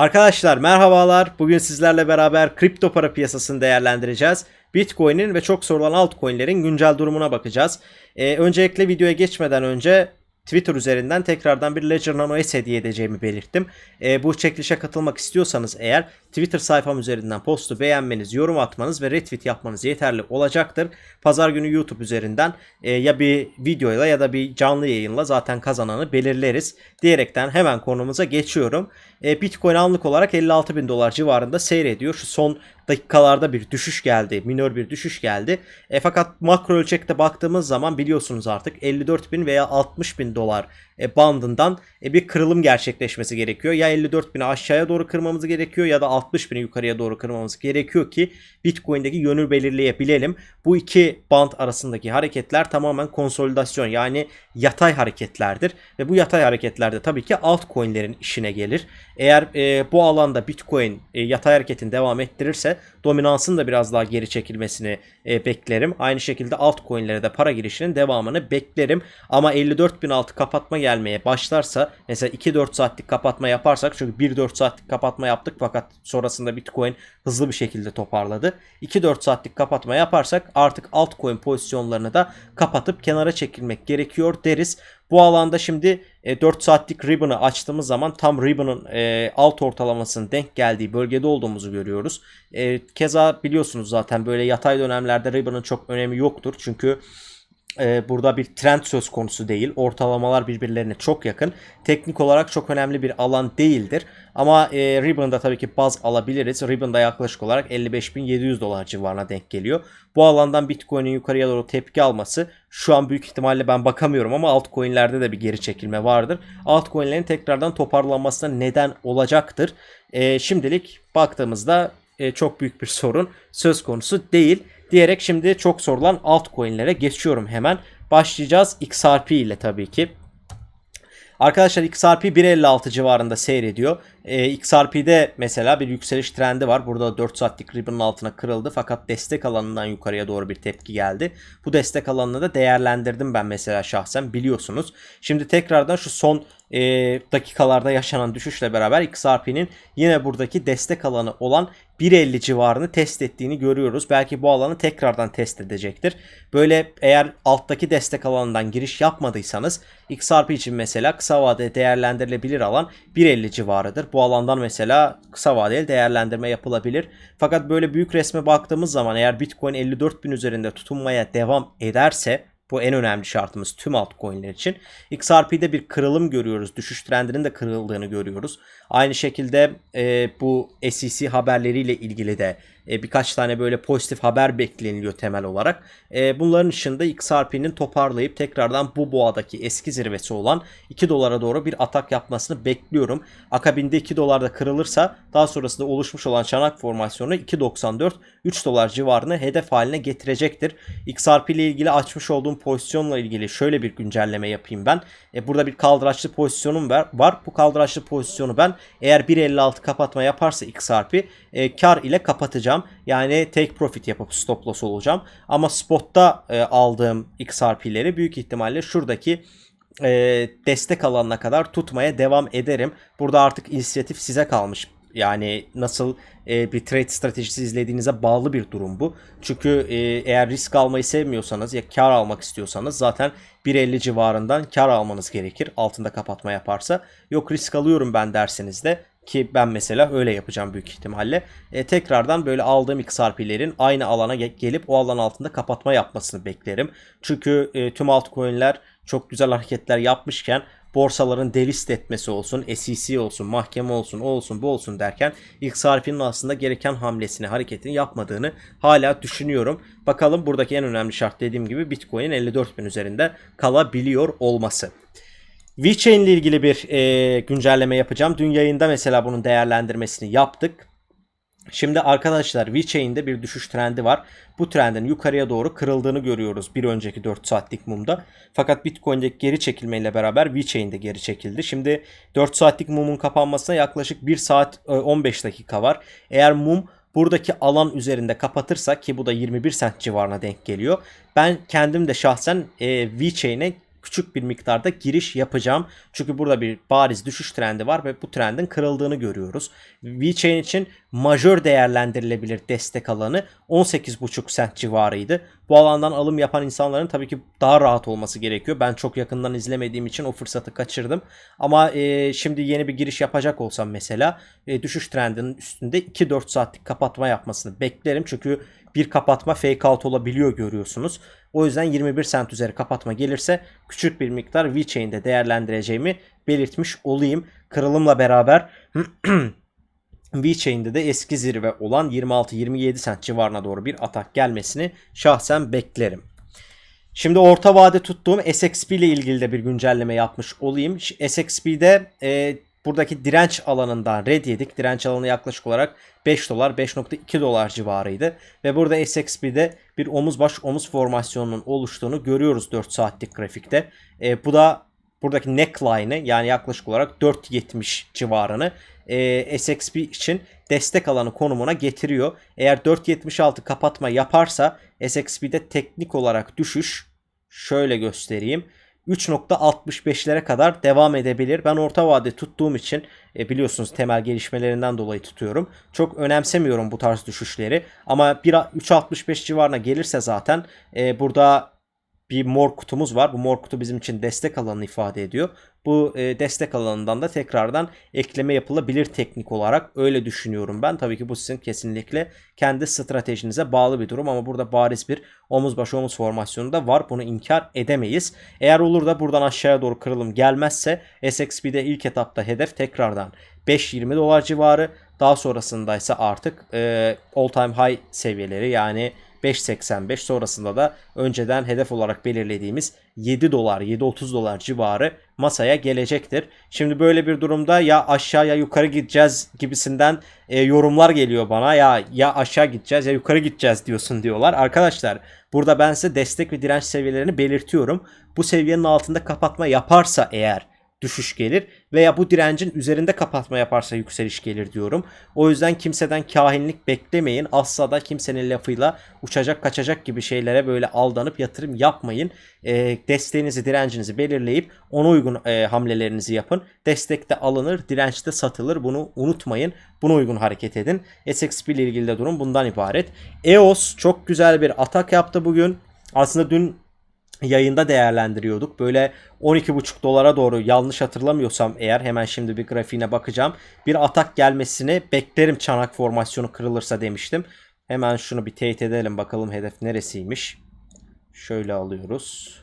Arkadaşlar merhabalar. Bugün sizlerle beraber kripto para piyasasını değerlendireceğiz. Bitcoin'in ve çok sorulan altcoin'lerin güncel durumuna bakacağız. Ee, öncelikle videoya geçmeden önce Twitter üzerinden tekrardan bir Ledger Nano S hediye edeceğimi belirttim. Ee, bu çekilişe katılmak istiyorsanız eğer Twitter sayfam üzerinden postu beğenmeniz, yorum atmanız ve retweet yapmanız yeterli olacaktır. Pazar günü YouTube üzerinden e, ya bir videoyla ya da bir canlı yayınla zaten kazananı belirleriz. Diyerekten hemen konumuza geçiyorum. E, Bitcoin anlık olarak 56 bin dolar civarında seyrediyor. Şu son dakikalarda bir düşüş geldi. Minör bir düşüş geldi. E, fakat makro ölçekte baktığımız zaman biliyorsunuz artık 54 bin veya 60 bin dolar e, bandından e, bir kırılım gerçekleşmesi gerekiyor. Ya 54 bini aşağıya doğru kırmamız gerekiyor ya da 60 bini yukarıya doğru kırmamız gerekiyor ki Bitcoin'deki yönü belirleyebilelim. Bu iki band arasındaki hareketler tamamen konsolidasyon yani yatay hareketlerdir. Ve bu yatay hareketlerde tabii ki altcoin'lerin işine gelir. Eğer e, bu alanda Bitcoin e, yatay hareketin devam ettirirse dominansın da biraz daha geri çekilmesini e, beklerim. Aynı şekilde altcoin'lere de para girişinin devamını beklerim. Ama 54 bin altı kapatma gelmeye başlarsa mesela 2-4 saatlik kapatma yaparsak çünkü 1-4 saatlik kapatma yaptık fakat sonrasında Bitcoin hızlı bir şekilde toparladı. 2-4 saatlik kapatma yaparsak artık altcoin pozisyonlarını da kapatıp kenara çekilmek gerekiyor deriz. Bu alanda şimdi e, 4 saatlik ribbon'ı açtığımız zaman tam ribbon'ın e, alt ortalamasının denk geldiği bölgede olduğumuzu görüyoruz. E, keza biliyorsunuz zaten böyle yatay dönemlerde ribbon'ın çok önemi yoktur. Çünkü e, burada bir trend söz konusu değil. Ortalamalar birbirlerine çok yakın. Teknik olarak çok önemli bir alan değildir. Ama e, Ribbon'da tabii ki baz alabiliriz. Ribbon'da yaklaşık olarak 55.700 dolar civarına denk geliyor. Bu alandan Bitcoin'in yukarıya doğru tepki alması şu an büyük ihtimalle ben bakamıyorum ama altcoin'lerde de bir geri çekilme vardır. Altcoin'lerin tekrardan toparlanmasına neden olacaktır. E, şimdilik baktığımızda e, çok büyük bir sorun söz konusu değil. Diyerek şimdi çok sorulan altcoin'lere geçiyorum hemen. Başlayacağız XRP ile tabii ki. Arkadaşlar XRP 1.56 civarında seyrediyor. Ee, XRP'de mesela bir yükseliş trendi var. Burada 4 saatlik ribbon'ın altına kırıldı fakat destek alanından yukarıya doğru bir tepki geldi. Bu destek alanını da değerlendirdim ben mesela şahsen biliyorsunuz. Şimdi tekrardan şu son e, dakikalarda yaşanan düşüşle beraber XRP'nin yine buradaki destek alanı olan 1.50 civarını test ettiğini görüyoruz. Belki bu alanı tekrardan test edecektir. Böyle eğer alttaki destek alanından giriş yapmadıysanız XRP için mesela kısa vadede değerlendirilebilir alan 1.50 civarıdır. Bu alandan mesela kısa vadeli değerlendirme yapılabilir. Fakat böyle büyük resme baktığımız zaman eğer Bitcoin 54.000 üzerinde tutunmaya devam ederse bu en önemli şartımız tüm altcoin'ler için. XRP'de bir kırılım görüyoruz. Düşüş trendinin de kırıldığını görüyoruz. Aynı şekilde e, bu SEC haberleriyle ilgili de e, birkaç tane böyle pozitif haber bekleniliyor temel olarak. E, bunların dışında XRP'nin toparlayıp tekrardan bu boğadaki eski zirvesi olan 2 dolara doğru bir atak yapmasını bekliyorum. Akabinde 2 dolarda kırılırsa daha sonrasında oluşmuş olan çanak formasyonu 2.94 3 dolar civarını hedef haline getirecektir. XRP ile ilgili açmış olduğum pozisyonla ilgili şöyle bir güncelleme yapayım ben. E, burada bir kaldıraçlı pozisyonum var. var. Bu kaldıraçlı pozisyonu ben eğer 1.56 kapatma yaparsa XRP e, kar ile kapatacağım. Yani take profit yapıp stop loss olacağım. Ama spotta e, aldığım XRP'leri büyük ihtimalle şuradaki e, destek alanına kadar tutmaya devam ederim. Burada artık inisiyatif size kalmış. Yani nasıl e, bir trade stratejisi izlediğinize bağlı bir durum bu. Çünkü e, eğer risk almayı sevmiyorsanız ya kar almak istiyorsanız zaten 1.50 civarından kar almanız gerekir altında kapatma yaparsa. Yok risk alıyorum ben derseniz de ki ben mesela öyle yapacağım büyük ihtimalle. E, tekrardan böyle aldığım XRP'lerin aynı alana ge- gelip o alan altında kapatma yapmasını beklerim. Çünkü e, tüm altcoin'ler çok güzel hareketler yapmışken borsaların delist etmesi olsun, SEC olsun, mahkeme olsun, o olsun, bu olsun derken XRP'nin aslında gereken hamlesini, hareketini yapmadığını hala düşünüyorum. Bakalım buradaki en önemli şart dediğim gibi Bitcoin'in 54 bin üzerinde kalabiliyor olması. VeChain ile ilgili bir e, güncelleme yapacağım. Dün yayında mesela bunun değerlendirmesini yaptık. Şimdi arkadaşlar VeChain'de bir düşüş trendi var. Bu trendin yukarıya doğru kırıldığını görüyoruz bir önceki 4 saatlik mumda. Fakat Bitcoin'deki geri çekilmeyle beraber VeChain de geri çekildi. Şimdi 4 saatlik mumun kapanmasına yaklaşık 1 saat 15 dakika var. Eğer mum buradaki alan üzerinde kapatırsa ki bu da 21 sent civarına denk geliyor. Ben kendim de şahsen e, VeChain'e küçük bir miktarda giriş yapacağım. Çünkü burada bir bariz düşüş trendi var ve bu trendin kırıldığını görüyoruz. VeChain için majör değerlendirilebilir destek alanı 18,5 sent civarıydı. Bu alandan alım yapan insanların tabii ki daha rahat olması gerekiyor. Ben çok yakından izlemediğim için o fırsatı kaçırdım. Ama e, şimdi yeni bir giriş yapacak olsam mesela e, düşüş trendinin üstünde 2-4 saatlik kapatma yapmasını beklerim. Çünkü bir kapatma fake out olabiliyor görüyorsunuz. O yüzden 21 sent üzeri kapatma gelirse küçük bir miktar VeChain'de değerlendireceğimi belirtmiş olayım. Kırılımla beraber VeChain'de de eski zirve olan 26-27 sent civarına doğru bir atak gelmesini şahsen beklerim. Şimdi orta vade tuttuğum SXP ile ilgili de bir güncelleme yapmış olayım. SXP'de e, buradaki direnç alanından red yedik. Direnç alanı yaklaşık olarak 5 dolar 5.2 dolar civarıydı. Ve burada SXP'de bir omuz baş omuz formasyonunun oluştuğunu görüyoruz 4 saatlik grafikte. E, bu da buradaki neckline'ı yani yaklaşık olarak 4.70 civarını e, SXP için destek alanı konumuna getiriyor. Eğer 4.76 kapatma yaparsa SXP'de teknik olarak düşüş şöyle göstereyim. 3.65'lere kadar devam edebilir. Ben orta vade tuttuğum için e, biliyorsunuz temel gelişmelerinden dolayı tutuyorum. Çok önemsemiyorum bu tarz düşüşleri. Ama 3.65 civarına gelirse zaten e, burada bir mor kutumuz var. Bu mor kutu bizim için destek alanını ifade ediyor. Bu e, destek alanından da tekrardan ekleme yapılabilir teknik olarak öyle düşünüyorum ben. Tabii ki bu sizin kesinlikle kendi stratejinize bağlı bir durum ama burada bariz bir omuz başı omuz formasyonu da var. Bunu inkar edemeyiz. Eğer olur da buradan aşağıya doğru kırılım gelmezse SXP'de ilk etapta hedef tekrardan 5.20 dolar civarı. Daha sonrasında ise artık e, all time high seviyeleri yani 5.85 sonrasında da önceden hedef olarak belirlediğimiz 7 dolar 7.30 dolar civarı masaya gelecektir. Şimdi böyle bir durumda ya aşağı ya yukarı gideceğiz gibisinden e, yorumlar geliyor bana. Ya ya aşağı gideceğiz ya yukarı gideceğiz diyorsun diyorlar. Arkadaşlar burada ben size destek ve direnç seviyelerini belirtiyorum. Bu seviyenin altında kapatma yaparsa eğer düşüş gelir veya bu direncin üzerinde kapatma yaparsa yükseliş gelir diyorum. O yüzden kimseden kahinlik beklemeyin. Asla da kimsenin lafıyla uçacak kaçacak gibi şeylere böyle aldanıp yatırım yapmayın. E, desteğinizi direncinizi belirleyip ona uygun e, hamlelerinizi yapın. Destekte alınır dirençte satılır bunu unutmayın. Buna uygun hareket edin. SXP ile ilgili de durum bundan ibaret. EOS çok güzel bir atak yaptı bugün. Aslında dün yayında değerlendiriyorduk. Böyle 12,5 dolara doğru yanlış hatırlamıyorsam eğer hemen şimdi bir grafiğine bakacağım. Bir atak gelmesini beklerim çanak formasyonu kırılırsa demiştim. Hemen şunu bir teyit edelim bakalım hedef neresiymiş. Şöyle alıyoruz.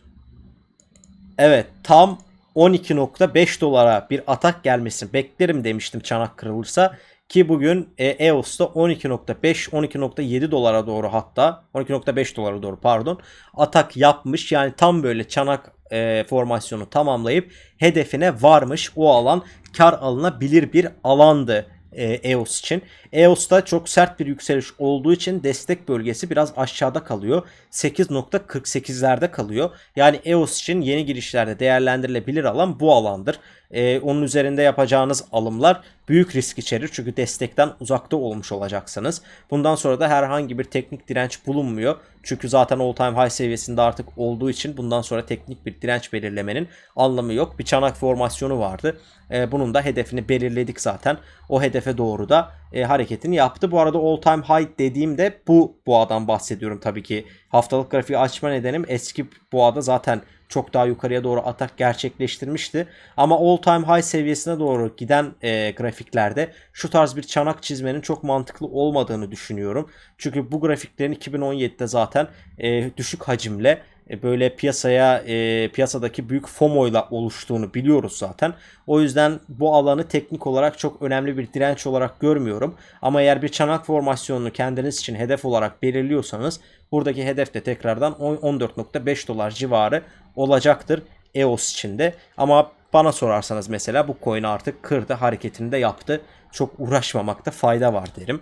Evet tam 12.5 dolara bir atak gelmesini beklerim demiştim çanak kırılırsa. Ki bugün e, EOS'ta 12.5 12.7 dolara doğru hatta 12.5 dolara doğru pardon atak yapmış. Yani tam böyle çanak e, formasyonu tamamlayıp hedefine varmış. O alan kar alınabilir bir alandı e, EOS için. EOS'ta çok sert bir yükseliş olduğu için destek bölgesi biraz aşağıda kalıyor. 8.48'lerde kalıyor. Yani EOS için yeni girişlerde değerlendirilebilir alan bu alandır. Ee, onun üzerinde yapacağınız alımlar büyük risk içerir. Çünkü destekten uzakta olmuş olacaksınız. Bundan sonra da herhangi bir teknik direnç bulunmuyor. Çünkü zaten all time high seviyesinde artık olduğu için bundan sonra teknik bir direnç belirlemenin anlamı yok. Bir çanak formasyonu vardı. Ee, bunun da hedefini belirledik zaten. O hedefe doğru da e, hareketini yaptı. Bu arada all time high dediğimde bu boğadan bahsediyorum tabii ki. Haftalık grafiği açma nedenim eski boğada zaten çok daha yukarıya doğru atak gerçekleştirmişti. Ama all time high seviyesine doğru giden e, grafiklerde şu tarz bir çanak çizmenin çok mantıklı olmadığını düşünüyorum. Çünkü bu grafiklerin 2017'de zaten e, düşük hacimle e, böyle piyasaya e, piyasadaki büyük FOMO ile oluştuğunu biliyoruz zaten. O yüzden bu alanı teknik olarak çok önemli bir direnç olarak görmüyorum. Ama eğer bir çanak formasyonunu kendiniz için hedef olarak belirliyorsanız buradaki hedef de tekrardan 14.5 dolar civarı olacaktır EOS içinde. Ama bana sorarsanız mesela bu coin artık kırdı hareketini de yaptı. Çok uğraşmamakta fayda var derim.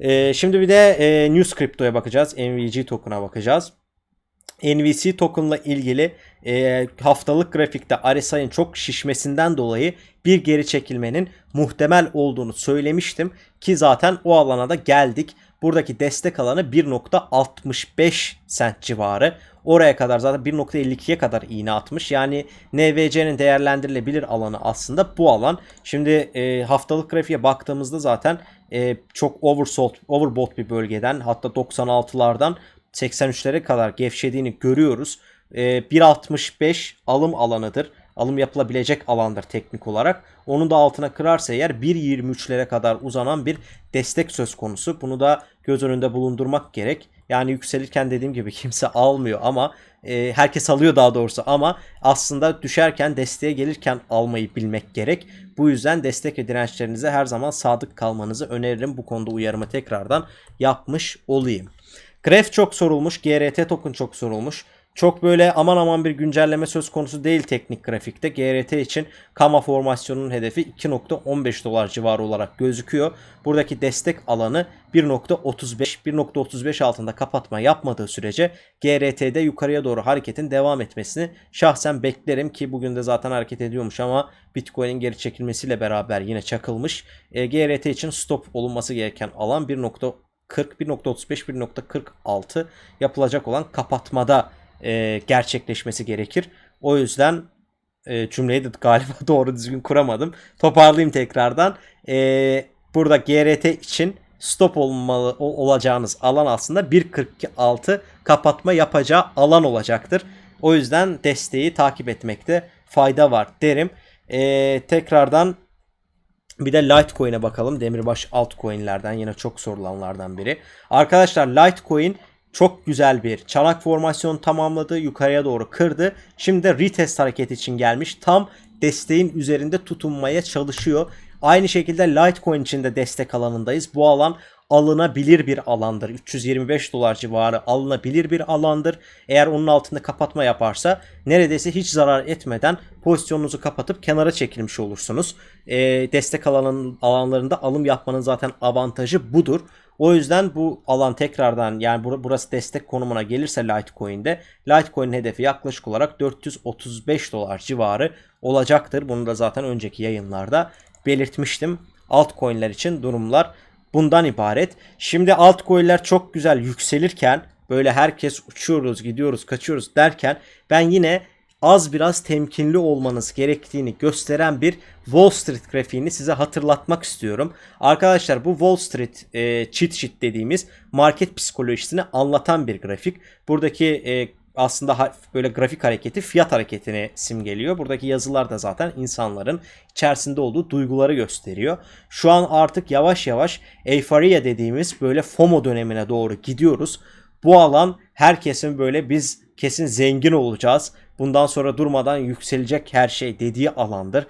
Ee, şimdi bir de e, News Crypto'ya bakacağız. NVG token'a bakacağız. NVC token'la ilgili e, haftalık grafikte RSI'nin çok şişmesinden dolayı bir geri çekilmenin muhtemel olduğunu söylemiştim ki zaten o alana da geldik. Buradaki destek alanı 1.65 sent civarı. Oraya kadar zaten 1.52'ye kadar iğne atmış. Yani NVC'nin değerlendirilebilir alanı aslında bu alan. Şimdi e, haftalık grafiğe baktığımızda zaten e, çok oversold, overbought bir bölgeden hatta 96'lardan 83'lere kadar gevşediğini görüyoruz. E, 1.65 alım alanıdır. Alım yapılabilecek alandır teknik olarak. Onun da altına kırarsa eğer 1.23'lere kadar uzanan bir destek söz konusu. Bunu da göz önünde bulundurmak gerek. Yani yükselirken dediğim gibi kimse almıyor ama e, herkes alıyor daha doğrusu ama aslında düşerken desteğe gelirken almayı bilmek gerek. Bu yüzden destek ve dirençlerinize her zaman sadık kalmanızı öneririm. Bu konuda uyarımı tekrardan yapmış olayım. Gref çok sorulmuş, GRT token çok sorulmuş. Çok böyle aman aman bir güncelleme söz konusu değil teknik grafikte. GRT için Kama formasyonunun hedefi 2.15 dolar civarı olarak gözüküyor. Buradaki destek alanı 1.35 1.35 altında kapatma yapmadığı sürece GRT'de yukarıya doğru hareketin devam etmesini şahsen beklerim ki bugün de zaten hareket ediyormuş ama Bitcoin'in geri çekilmesiyle beraber yine çakılmış. E, GRT için stop olunması gereken alan 1.40 1.35 1.46 yapılacak olan kapatmada e, gerçekleşmesi gerekir. O yüzden e, cümleyi de galiba doğru düzgün kuramadım. Toparlayayım tekrardan. E, burada GRT için stop olmalı olacağınız alan aslında 1.46 kapatma yapacağı alan olacaktır. O yüzden desteği takip etmekte fayda var derim. E, tekrardan bir de Litecoin'e bakalım. Demirbaş altcoin'lerden yine çok sorulanlardan biri. Arkadaşlar Litecoin çok güzel bir çanak formasyon tamamladı. Yukarıya doğru kırdı. Şimdi retest hareket için gelmiş. Tam desteğin üzerinde tutunmaya çalışıyor. Aynı şekilde Litecoin için de destek alanındayız. Bu alan alınabilir bir alandır. 325 dolar civarı alınabilir bir alandır. Eğer onun altında kapatma yaparsa neredeyse hiç zarar etmeden pozisyonunuzu kapatıp kenara çekilmiş olursunuz. E, destek alanın, alanlarında alım yapmanın zaten avantajı budur. O yüzden bu alan tekrardan yani burası destek konumuna gelirse Litecoin'de Litecoin'in hedefi yaklaşık olarak 435 dolar civarı olacaktır. Bunu da zaten önceki yayınlarda belirtmiştim. Altcoin'ler için durumlar bundan ibaret. Şimdi altcoin'ler çok güzel yükselirken böyle herkes uçuyoruz, gidiyoruz, kaçıyoruz derken ben yine az biraz temkinli olmanız gerektiğini gösteren bir Wall Street grafiğini size hatırlatmak istiyorum. Arkadaşlar bu Wall Street e, cheat sheet dediğimiz market psikolojisini anlatan bir grafik. Buradaki e, aslında böyle grafik hareketi fiyat hareketini simgeliyor. Buradaki yazılar da zaten insanların içerisinde olduğu duyguları gösteriyor. Şu an artık yavaş yavaş euphoria dediğimiz böyle FOMO dönemine doğru gidiyoruz. Bu alan herkesin böyle biz kesin zengin olacağız. Bundan sonra durmadan yükselecek her şey dediği alandır.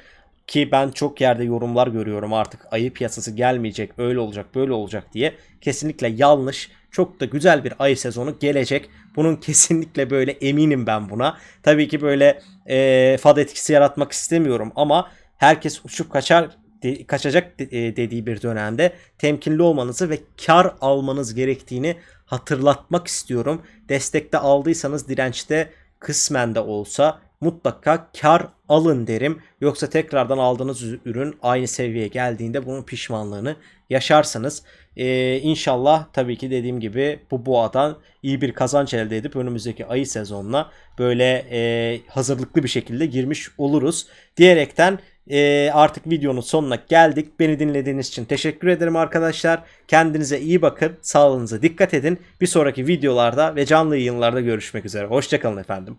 Ki ben çok yerde yorumlar görüyorum artık ayı piyasası gelmeyecek öyle olacak böyle olacak diye. Kesinlikle yanlış. Çok da güzel bir ayı sezonu gelecek. Bunun kesinlikle böyle eminim ben buna. Tabii ki böyle e, fad etkisi yaratmak istemiyorum ama herkes uçup kaçar kaçacak e, dediği bir dönemde temkinli olmanızı ve kar almanız gerektiğini hatırlatmak istiyorum. Destekte aldıysanız dirençte kısmen de olsa mutlaka kar alın derim. Yoksa tekrardan aldığınız ürün aynı seviyeye geldiğinde bunun pişmanlığını yaşarsınız. Ee, inşallah tabii ki dediğim gibi bu boğadan iyi bir kazanç elde edip önümüzdeki ayı sezonuna böyle e, hazırlıklı bir şekilde girmiş oluruz. Diyerekten e, artık videonun sonuna geldik. Beni dinlediğiniz için teşekkür ederim arkadaşlar. Kendinize iyi bakın. Sağlığınıza dikkat edin. Bir sonraki videolarda ve canlı yayınlarda görüşmek üzere. Hoşçakalın efendim.